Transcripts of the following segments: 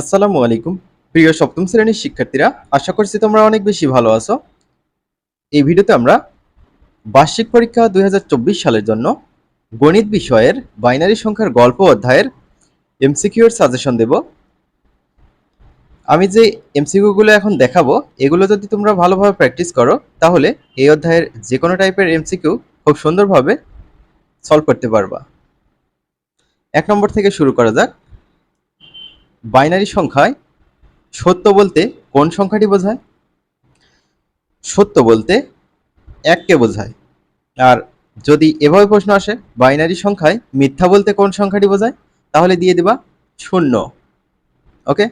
আসসালামু আলাইকুম। প্রিয় সপ্তম শ্রেণির শিক্ষার্থীরা, আশা করছি তোমরা অনেক বেশি ভালো আছো। এই ভিডিওতে আমরা বার্ষিক পরীক্ষা দুই হাজার চব্বিশ সালের জন্য গণিত বিষয়ের বাইনারি সংখ্যার গল্প অধ্যায়ের এমসিকিউর সাজেশন দেব। আমি যে এমসিকিউগুলো এখন দেখাবো, এগুলো যদি তোমরা ভালোভাবে প্র্যাকটিস করো, তাহলে এই অধ্যায়ের যে কোনো টাইপের এমসিকিউ খুব সুন্দরভাবে সলভ করতে পারবা। এক নম্বর থেকে শুরু করা যাক। বাইনারি সংখ্যায় সত্য বলতে কোন সংখ্যাটি বোঝায়? সত্য বলতে এককে বোঝায়। আর যদি এভাবে প্রশ্ন আসে, বাইনারি সংখ্যায় মিথ্যা বলতে কোন সংখ্যাটি বোঝায়, তাহলে দিয়ে দিবা শূন্য। ওকে?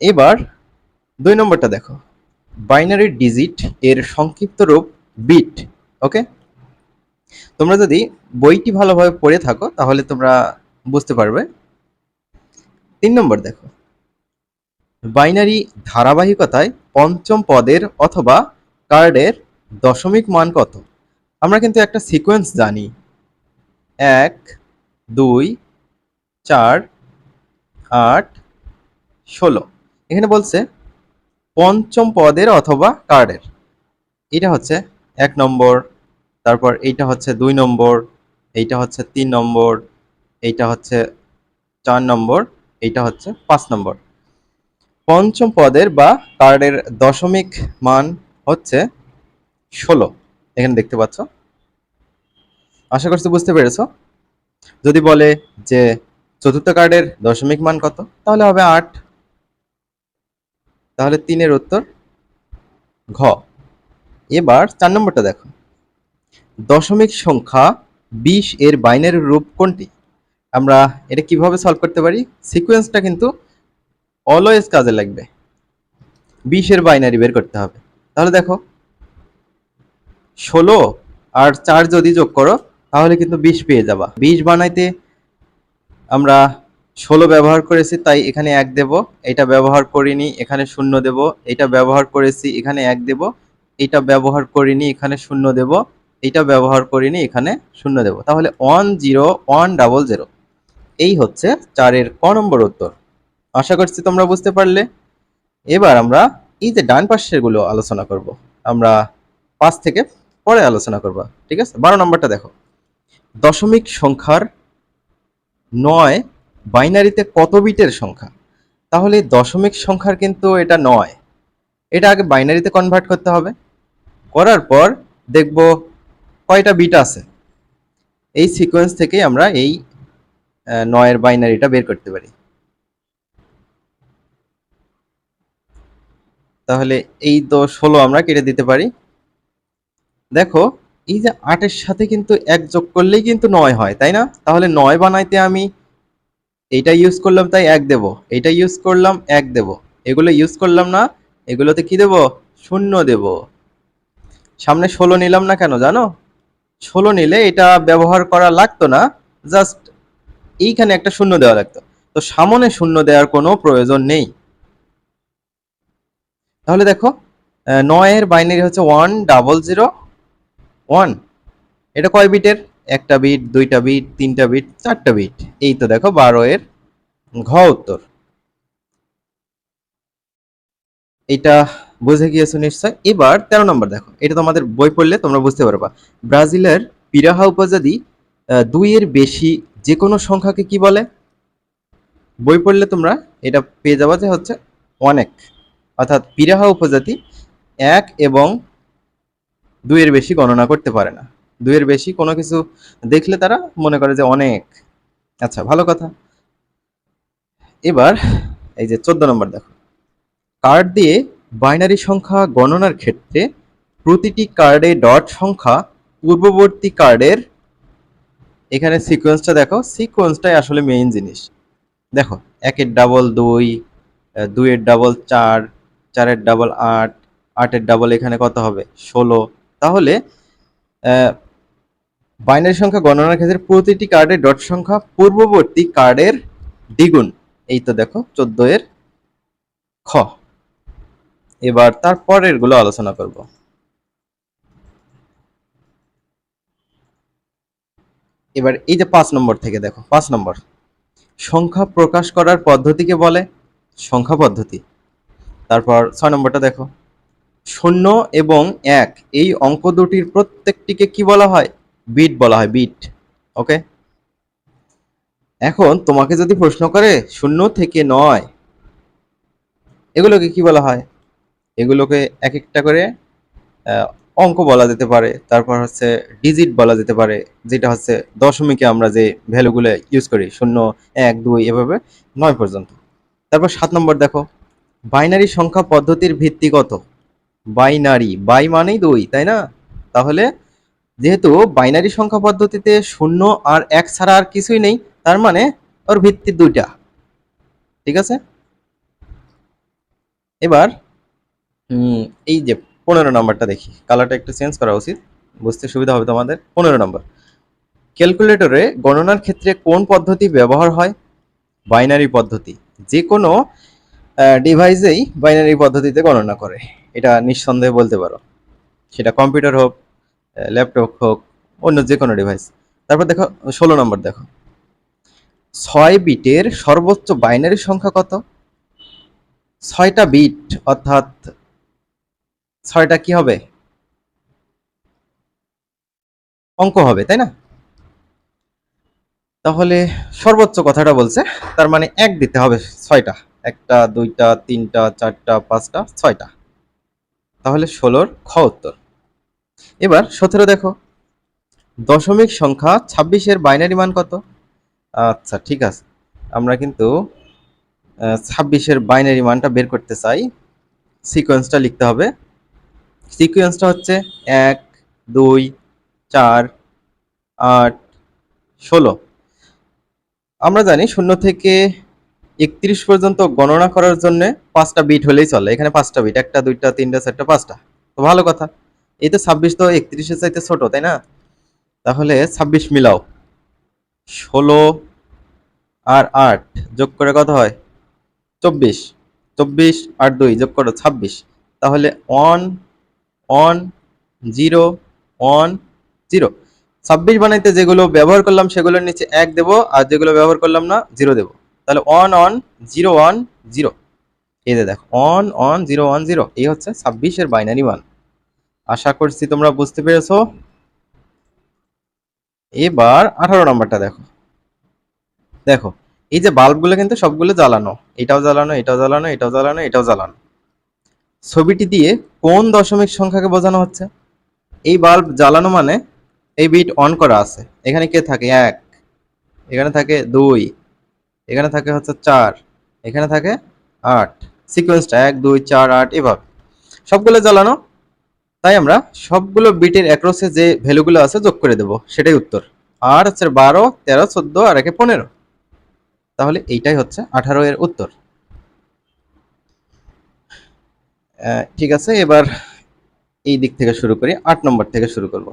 এবার দুই নম্বরটা দেখো। বাইনারি ডিজিট এর সংক্ষিপ্ত রূপ বিট, ওকে? তোমরা যদি বইটি ভালোভাবে পড়ে থাকো, তাহলে তোমরা বুঝতে পারবে তিন নম্বর দেখো। বাইনারি ধারাবাহিকতায় পঞ্চম পদের অথবা কার্ডের দশমিক মান কত? আমরা কিন্তু একটা সিকোয়েন্স জানি। এক, দুই, চার, আট, ষোলো। এখানে বলছে পঞ্চম পদের অথবা কার্ডের। এটা হচ্ছে এক নম্বর, তারপর এইটা হচ্ছে দুই নম্বর, এইটা হচ্ছে তিন নম্বর, এইটা হচ্ছে চার নম্বর এইটা হচ্ছে পাঁচ নম্বর। পঞ্চম পদের বা কার্ডের দশমিক মান হচ্ছে ষোলো। এখানে দেখতে পাচ্ছ? আশা করছি বুঝতে পেরেছ? যদি বলে যে চতুর্থ কার্ডের দশমিক মান কত, তাহলে হবে আট। তাহলে তিনের উত্তর ঘ। এবার চার নম্বরটা দেখো। দশমিক সংখ্যা বিশ এর বাইনের রূপ কোনটি? আমরা এটা কীভাবে সলভ করতে পারি? সিকোয়েন্সটা কিন্তু অলওয়েজ কাজে লাগবে। বিশের বাইনারি বের করতে হবে। তাহলে দেখো, ষোলো আর চার যদি যোগ করো, তাহলে কিন্তু বিশ পেয়ে যাবা। বিশ বানাইতে আমরা ষোলো ব্যবহার করেছি, তাই এখানে এক দেব, এটা ব্যবহার করিনি, এখানে শূন্য দেব, এটা ব্যবহার করেছি, এখানে এক দেব, এটা ব্যবহার করিনি, এখানে শূন্য দেব, এটা ব্যবহার করিনি, এখানে শূন্য দেব। তাহলে one zero one double zero এই হচ্ছে চারের ক নম্বর উত্তর। আশা করছি তোমরা বুঝতে পারলে। এবার আমরা এই যে ডান পাশেরগুলো আলোচনা করব, আমরা পাঁচ থেকে পরে আলোচনা করব, ঠিক আছে? বারো নম্বরটা দেখো। দশমিক সংখ্যার নয় বাইনারিতে কত বিটের সংখ্যা? তাহলে দশমিক সংখ্যার কিন্তু এটা নয়। এটা আগে বাইনারিতে কনভার্ট করতে হবে। করার পর দেখব কয়টা বিট আছে। এই সিকোয়েন্স থেকেই আমরা এই নয়ের বাইনারিটা বের করতে পারি। তাহলে এই তো ষোলো আমরা কেটে দিতে পারি। দেখো, এই যে আটের সাথে কিন্তু এক যোগ করলেই কিন্তু নয় হয়, তাই না? তাহলে নয় বানাইতে আমি এইটা ইউজ করলাম, তাই এক দেব। এইটা ইউজ করলাম, এক দেব। এগুলো ইউজ করলাম না, এগুলোতে কি দেব? শূন্য দেব। সামনে ষোলো নিলাম না কেন, জানো? ষোলো নিলে এটা ব্যবহার করা লাগতো না জাস্ট এইখানে একটা শূন্য দেওয়া লাগতো। তো সামনে শূন্য দেওয়ার কোনো প্রয়োজন নেই। তাহলে দেখো নয়ের বাইনারি হচ্ছে ওয়ান ডাবল জিরো ওয়ান। এটা কয় বিটের? একটা বিট, দুইটা বিট, তিনটা বিট, চারটা বিট। এই তো দেখো বারো এর ঘ উত্তর। এটা বুঝে গিয়েছো নিশ্চয়? এবার তেরো নম্বর দেখো, এটা তোমাদের বই পড়লে তোমরা বুঝতে পারবা। ব্রাজিলের পিরাহা উপজাতি দুইয়ের বেশি যে কোনো সংখ্যাকে কি বলে? বই পড়লে তোমরা এটা পেয়ে যাবা যে হচ্ছে অনেক, অর্থাৎ পিরাহা উপজাতি এক এবং দুইয়ের বেশি গণনা করতে পারে না। দুইয়ের বেশি কোনো কিছু দেখলে তারা মনে করে যে অনেক। আচ্ছা ভালো কথা। এবার এই যে চোদ্দ নম্বর দেখো। কার্ড দিয়ে বাইনারি সংখ্যা গণনার ক্ষেত্রে প্রতিটি কার্ডে ডট সংখ্যা পূর্ববর্তী কার্ডের এখানে সিকোয়েন্সটা দেখো সিকোয়েন্সটাই আসলে মেইন জিনিস। দেখো, একের ডাবল দুই দুইয়ের ডাবল চার, চারের ডাবল আট, আটের ডাবল এখানে কত হবে? ষোলো। তাহলে বাইনারি সংখ্যা গণনার ক্ষেত্রে প্রতিটি কার্ডের ডট সংখ্যা পূর্ববর্তী কার্ডের দ্বিগুণ। এই তো দেখো, চোদ্দ এর খ। এবার তার পরেরগুলো আলোচনা করব। এবার এই যে পাঁচ নম্বর থেকে দেখো, পাঁচ নম্বর। সংখ্যা প্রকাশ করার পদ্ধতিকে বলে সংখ্যা পদ্ধতি। তারপর ছয় নম্বরটা দেখো। শূন্য এবং এক, এই অঙ্ক দুটির প্রত্যেকটিকে কি বলা হয়? বিট বলা হয়, বিট। ওকে? এখন তোমাকে যদি প্রশ্ন করে, শূন্য থেকে নয়, এগুলোকে কি বলা হয়? এগুলোকে এক একটা করে অঙ্ক বলা যেতে পারে, তারপর হচ্ছে ডিজিট বলা যেতে পারে, যেটা হচ্ছে দশমিকে আমরা যে ভ্যালুগুলো ইউজ করি, শূন্য, এক, দুই, এভাবে নয় পর্যন্ত। তারপর সাত নম্বর দেখো, বাইনারি সংখ্যা পদ্ধতির ভিত্তি কত? বাইনারি, বাই মানেই দুই, তাই না? তাহলে যেহেতু বাইনারি সংখ্যা পদ্ধতিতে শূন্য আর এক ছাড়া আর কিছুই নেই, তার মানে ওর ভিত্তি দুইটা। ঠিক আছে? এবার এই যে পনেরো নম্বরটা দেখি। কালারটা একটু চেঞ্জ করা উচিত, বুঝতে সুবিধা হবে তোমাদের। পনেরো নম্বর। ক্যালকুলেটরে গণনার ক্ষেত্রে কোন পদ্ধতি ব্যবহার হয়? বাইনারি পদ্ধতি। যে কোনো ডিভাইসেই বাইনারি পদ্ধতিতে গণনা করে। এটা নিঃসন্দেহে বলতে পারো। সেটা কম্পিউটার হোক ল্যাপটপ হোক, অন্য যে কোনো ডিভাইস। তারপর দেখো, ষোলো নম্বর দেখো। ছয় বিটের সর্বোচ্চ বাইনারি সংখ্যা কত? ছয়টা বিট, অর্থাৎ ছয়টা কি হবে? অঙ্ক হবে, তাই না? তাহলে সর্বোচ্চ কথাটা বলছে, তার মানে এক দিতে হবে ছয়টা। একটা, দুইটা, তিনটা, চারটা, পাঁচটা, ছয়টা। তাহলে ষোলোর খ উত্তর। এবার সতেরো দেখো। দশমিক সংখ্যা ছাব্বিশের বাইনারি মান কত? আচ্ছা ঠিক আছে। আমরা কিন্তু ছাব্বিশের বাইনারি মানটা বের করতে চাই। সিকোয়েন্সটা লিখতে হবে। সিকোয়েন্সটা হচ্ছে এক, দুই, চার, আট, ষোলো। আমরা জানি শূন্য থেকে একত্রিশ পর্যন্ত গণনা করার জন্য পাঁচটা বিট হলেই চলে। এখানে পাঁচটা বিট, একটা, দুইটা, তিনটা, চারটা, পাঁচটা। তো ভালো কথা। এই তো ছাব্বিশ তো একত্রিশের চাইতে ছোট, তাই না? তাহলে ছাব্বিশ মিলাও। ষোলো আর আট যোগ করে কত হয়? চব্বিশ। চব্বিশ আর দুই যোগ করো ছাব্বিশ। তাহলে one one zero one zero ছাব্বিশ বানাইতে যেগুলো ব্যবহার করলাম, সেগুলোর নিচে এক দেব, আর যেগুলো ব্যবহার করলাম না জিরো দেব। তাহলে one one zero one zero এই যে দেখো one one zero one zero এই হচ্ছে ছাব্বিশের বাইনারি মান। আশা করছি তোমরা বুঝতে পেরেছ। এবার আঠারো নম্বরটা দেখো। দেখো, এই যে বাল্বগুলো কিন্তু সবগুলো জ্বালানো। এটাও জ্বালানো এটাও জ্বালানো এটাও জ্বালানো এটাও জ্বালানো। ছবিটি দিয়ে কোন দশমিক সংখ্যাকে বোঝানো হচ্ছে? এই বাল্ব জ্বালানো মানে এই বিট অন করা আছে। এখানে কে থাকে? এক। এখানে থাকে দুই। এখানে থাকে হচ্ছে চার। এখানে থাকে আট। সিকোয়েন্সটা এক, দুই, চার, আট, এভাবে। সবগুলো জ্বালানো। তাই আমরা সবগুলো বিটের অ্যাক্রসে যে ভ্যালুগুলো আছে যোগ করে দেব। সেটাই উত্তর। আর হচ্ছে বারো, তেরো, চোদ্দ, আর একে পনেরো। তাহলে এইটাই হচ্ছে আঠারো এর উত্তর। ঠিক আছে, এবার এই দিক থেকে শুরু করি, আট নম্বর থেকে শুরু করব।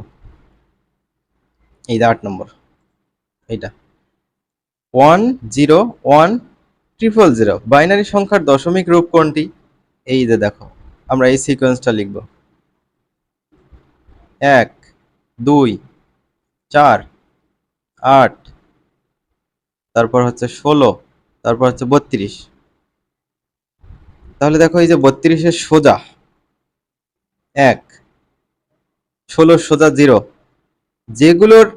এই আট নম্বর, এইটা। One zero one triple zero, binary সংখ্যার দশমিক রূপ কোনটি? এই যে দেখো, আমরা এই সিকোয়েন্সটা লিখব। এক, দুই, চার, আট, তারপর হচ্ছে ষোলো, তারপর হচ্ছে বত্রিশ। তাহলে দেখো এই যে বত্রিশের সোজা। এক। ষোলো সোজা জিরো। যেগুলোর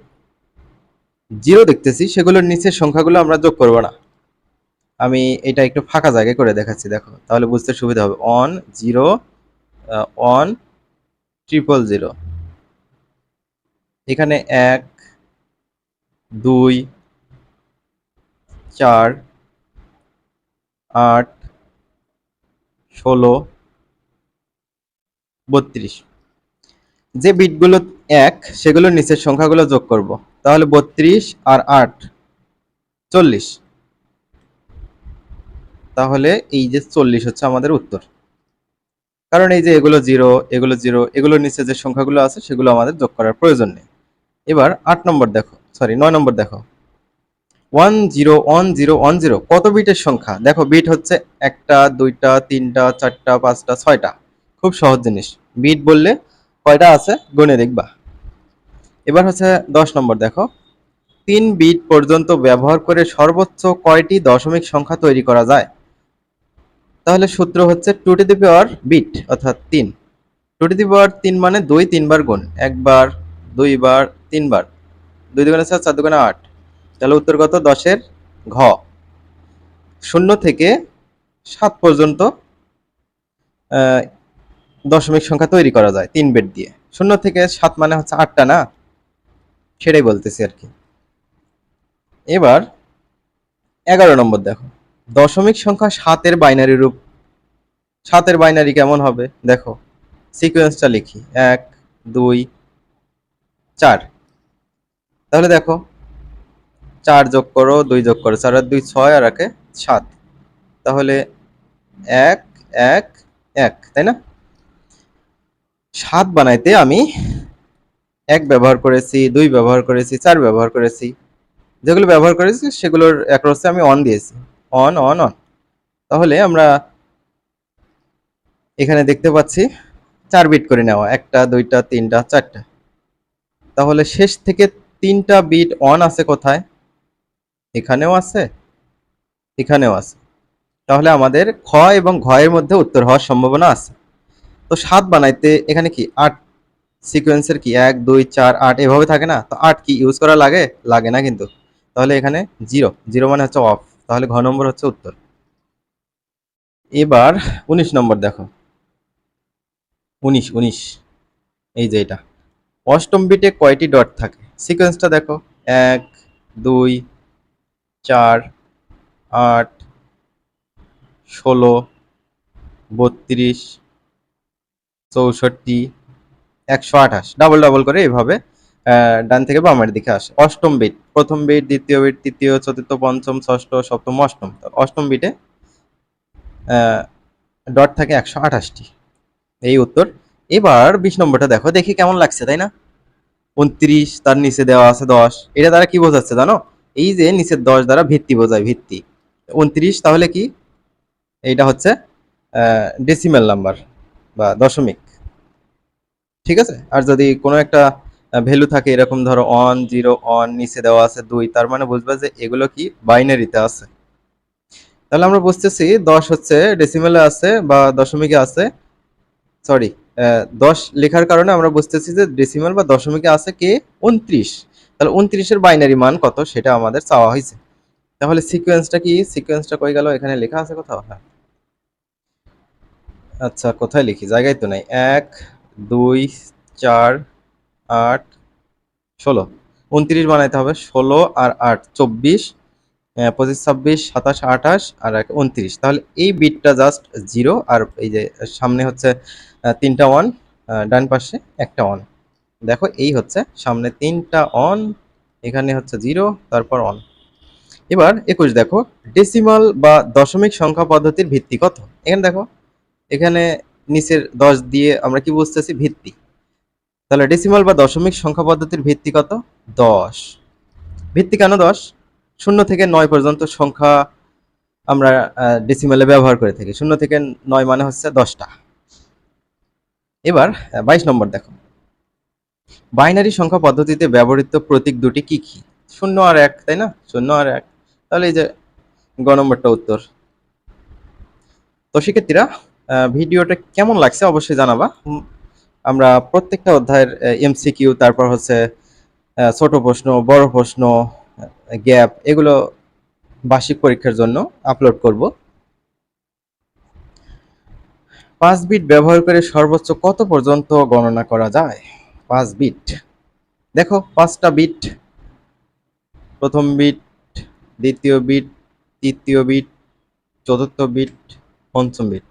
জিরো দেখতেছি, সেগুলোর নিচের সংখ্যাগুলো আমরা যোগ করব না। আমি এটা একটু ফাঁকা জায়গায় করে দেখাচ্ছি, দেখো। তাহলে বুঝতে সুবিধা হবে। One zero one triple zero. এখানে এক, দুই, চার, আট ষোলো, বত্রিশ। যে বিটগুলো এক সেগুলোর নিচের সংখ্যাগুলো যোগ করব। তাহলে বত্রিশ আর আট, চল্লিশ। তাহলে এই যে চল্লিশ হচ্ছে আমাদের উত্তর। কারণ এই যে এগুলো জিরো এগুলো জিরো এগুলোর নিচে যে সংখ্যাগুলো আছে, সেগুলো আমাদের যোগ করার প্রয়োজন নেই। এবার আট নম্বর দেখো সরি নয় নম্বর দেখো। One zero one zero one zero কত বিটের সংখ্যা? দেখো, বিট হচ্ছে একটা, দুইটা, তিনটা, চারটা, পাঁচটা, ছয়টা। খুব সহজ জিনিস। বিট বললে কয়টা আছে? গুনে দেখবা। এবার হচ্ছে দশ নম্বর, দেখো। তিন বিট পর্যন্ত ব্যবহার করে সর্বোচ্চ কয়টি দশমিক সংখ্যা তৈরি করা যায়? তাহলে সূত্র হচ্ছে two to the power bit, অর্থাৎ তিন। টু টু দি পাওয়ার তিন মানে দুই, তিনবার গুণ। একবার, দুইবার, তিনবার। দুই দুগুণে চার চার দুগুণে আট। তাহলে উত্তর কত? দশের ঘ। শূন্য থেকে সাত পর্যন্ত দশমিক সংখ্যা তৈরি করা যায় তিন বেড দিয়ে। শূন্য থেকে সাত মানে হচ্ছে আটটা না? সেটাই বলতেছি আর কি। এবার এগারো নম্বর দেখো। দশমিক সংখ্যা সাতের বাইনারি রূপ, সাতের বাইনারি কেমন হবে? দেখো সিকোয়েন্সটা লিখি। এক, দুই, চার। তাহলে দেখো চার যোগ করো, দুই যোগ করো, চার আর দুই ছয় আর একে সাত। তাহলে এক এক এক, তাই না? সাত বানাইতে আমি এক ব্যবহার করেছি, দুই ব্যবহার করেছি, চার ব্যবহার করেছি। যেগুলো ব্যবহার করেছি, সেগুলোর অ্যাক্রসে আমি অন দিয়েছি। অন অন অন তাহলে আমরা এখানে দেখতে পাচ্ছি, চার বিট করে নেওয়া। একটা, দুইটা, তিনটা, চারটা। তাহলে শেষ থেকে তিনটা বিট অন আছে কোথায়? এখানেও আছে এখানেও আছে। তাহলে আমাদের খ এবং ঘয়ের মধ্যে উত্তর হওয়ার সম্ভাবনা আছে। তো সাত বানাইতে এখানে কি আট সিকোয়েন্সের কি এক, দুই, চার, আট এভাবে থাকে না? তো আট কি ইউজ করা লাগে? লাগে না কিন্তু। তাহলে এখানে জিরো জিরো মানে হচ্ছে অফ তাহলে ঘ নম্বর হচ্ছে উত্তর। এবার উনিশ নম্বর দেখো। উনিশ উনিশ। এই যে এটা। অষ্টম বিটে কয়টি ডট থাকে? সিকোয়েন্সটা দেখো। এক, দুই চার আট ষোলো বত্রিশ চৌষট্টি একশো আঠাশ। ডাবল ডাবল করে এইভাবে আহ, ডান থেকে বামের দিকে আসে। অষ্টম বিট প্রথম বিট দ্বিতীয় বিট তৃতীয় চতুর্থ পঞ্চম ষষ্ঠ সপ্তম অষ্টম। অষ্টম বিটে ডট থাকে একশো আঠাশটি। এই উত্তর। এবার বিশ নম্বরটা দেখো দেখি কেমন লাগছে তাই না? উনত্রিশ তার নিচে দেওয়া আছে দশ। এটা দ্বারা কি বোঝাচ্ছে জানো? এই যে নিচের দশ দ্বারা ভিত্তি বোঝায়, ভিত্তি। উনত্রিশ তাহলে কি? এইটা হচ্ছে ডেসিমেল নাম্বার বা দশমিক। ঠিক আছে? আর যদি কোনো একটা ভ্যালু থাকে, এরকম ধরো অন জিরো অন নিচে দেওয়া আছে দুই, তার মানে বুঝবে যে এগুলো কি বাইনারিতে আছে। তাহলে আমরা বুঝতেছি দশ হচ্ছে ডেসিমেলে আছে বা দশমিকে আছে। সরি দশ লেখার কারণে আমরা বুঝতেছি যে ডেসিমেল বা দশমিকে আছে কে? উনত্রিশ। তাহলে উনত্রিশের বাইনারি মান কত? সেটা আমাদের চাওয়া হয়েছে। তাহলে সিকোয়েন্সটা কি? সিকোয়েন্সটা কই গেল? এখানে লেখা আছে কোথাও? হ্যাঁ। আচ্ছা কোথায় লিখি? জায়গায় তো নাই। এক, দুই, চার, আট, ষোলো। উনত্রিশ বানাইতে হবে ষোলো আর আট, চব্বিশ। পঁচিশ, ছাব্বিশ, সাতাশ, আঠাশ আর এক, উনত্রিশ। তাহলে এই বিটটা জাস্ট জিরো আর এই যে সামনে হচ্ছে তিনটা ওয়ান ডান পাশে একটা অন দেখো, এই হচ্ছে সামনে তিনটা অন এখানে হচ্ছে জিরো তারপর অন এবার একুশ, দেখো ডেসিমাল বা দশমিক সংখ্যা পদ্ধতির ভিত্তি কত? এখানে দেখো, এখানে নিচের দশ দিয়ে আমরা কি বুঝতেছি? ভিত্তি। তাহলে ডেসিমাল বা দশমিক সংখ্যা পদ্ধতির ভিত্তি কত? দশ। ভিত্তি কেন দশ? শূন্য থেকে নয় পর্যন্ত সংখ্যা আমরা ডেসিমালে ব্যবহার করে থাকি। শূন্য থেকে নয় মানে হচ্ছে দশটা। এবার বাইশ নম্বর দেখো। বাইনারি সংখ্যা পদ্ধতিতে ব্যবহৃত প্রতীক দুটি কি কি? শূন্য আর এক, তাই না? শূন্য আর এক। তাহলে এই যে গ নম্বরটা উত্তর। তো শিক্ষার্থীরা ভিডিওটা কেমন লাগছে অবশ্যই জানাবা। আমরা প্রত্যেকটা অধ্যায়ের এমসিকিউ, তারপর হচ্ছে ছোট প্রশ্ন, বড় প্রশ্ন, গ্যাপ, এগুলো বার্ষিক পরীক্ষার জন্য আপলোড করব। পাঁচ বিট ব্যবহার করে সর্বোচ্চ কত পর্যন্ত গণনা করা যায়? পাঁচ বিট দেখো, পাঁচটা বিট প্রথম বিট দ্বিতীয় বিট তৃতীয় বিট চতুর্থ বিট পঞ্চম বিট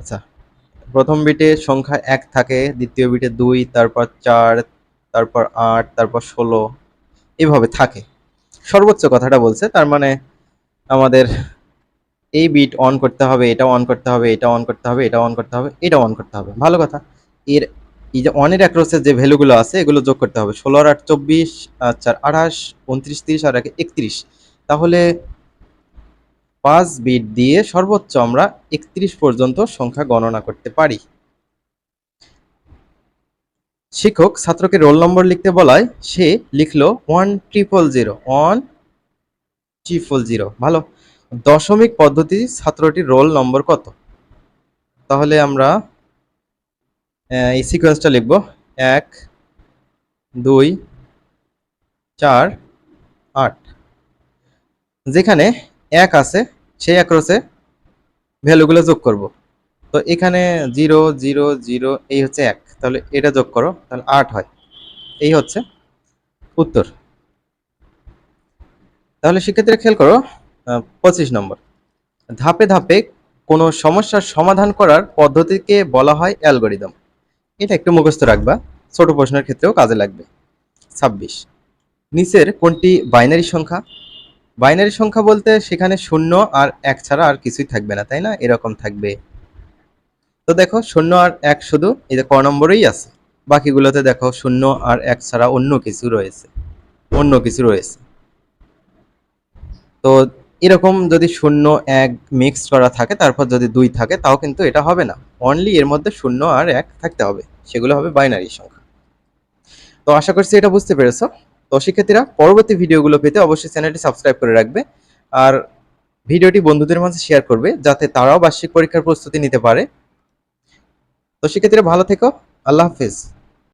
আচ্ছা প্রথম বিটে সংখ্যা এক থাকে, দ্বিতীয় বিটে দুই, তারপর চার, তারপর আট, তারপর ষোলো, এভাবে থাকে। সর্বোচ্চ কথাটা বলছে, তার মানে আমাদের এই বিট অন করতে হবে, এটা অন করতে হবে, এটা অন করতে হবে, এটা অন করতে হবে, এটা অন করতে হবে। ভালো কথা। এর এই যে অনের অ্যাক্রসের যে ভ্যালুগুলো আছে, এগুলো যোগ করতে হবে। ষোলো আর আট, চব্বিশ আচ্ছা আঠাশ, উনত্রিশ, তিরিশ আর একে একত্রিশ। তাহলে পাঁচ বিট দিয়ে সর্বোচ্চ আমরা একত্রিশ পর্যন্ত সংখ্যা গণনা করতে পারি। শিক্ষক ছাত্রকে রোল নম্বর লিখতে বলায়, সে লিখলো one triple zero one triple zero ভালো? দশমিক পদ্ধতি ছাত্রটির রোল নম্বর কত? তাহলে আমরা এই সিকোয়েন্সটা লিখব। এক, দুই, চার, আট। যেখানে এক আছে, সেই অ্যাক্রসে ভ্যালুগুলো যোগ করব। তো এখানে জিরো জিরো জিরো এই হচ্ছে এক। তাহলে এটা যোগ করো, তাহলে আট হয়। এই হচ্ছে উত্তর। তাহলে শিক্ষার্থীরা খেয়াল করো পঁচিশ নম্বর। ধাপে ধাপে কোনো সমস্যার সমাধান করার পদ্ধতিকে বলা হয় অ্যালগোরিদম। এটা একটু মুখস্থ রাখবা, ছোট প্রশ্নের ক্ষেত্রেও কাজে লাগবে। ছাব্বিশ। নিচের কোনটি বাইনারি সংখ্যা? বাইনারি সংখ্যা বলতে সেখানে শূন্য আর এক ছাড়া আর কিছুই থাকবে না, তাই না? এরকম থাকবে। তো দেখো, শূন্য আর এক শুধু এই যে ক নম্বরেই আছে। বাকিগুলোতে দেখো, শূন্য আর এক ছাড়া অন্য কিছু রয়েছে। অন্য কিছু রয়েছে। তো এরকম যদি শূন্য, এক মিক্স করা থাকে, তারপর যদি দুই থাকে, তাও কিন্তু এটা হবে না। অনলি এর মধ্যে শূন্য আর এক থাকতে হবে। সেগুলো হবে বাইনারি সংখ্যা। তো আশা করছি এটা বুঝতে পেরেছ। তো শিক্ষার্থীরা, পরবর্তী ভিডিওগুলো পেতে অবশ্যই চ্যানেলটি সাবস্ক্রাইব করে রাখবে। আর ভিডিওটি বন্ধুদের মাঝে শেয়ার করবে, যাতে তারাও বার্ষিক পরীক্ষার প্রস্তুতি নিতে পারে। তো শিক্ষার্থীরা, ভালো থেকো। আল্লাহ হাফিজ।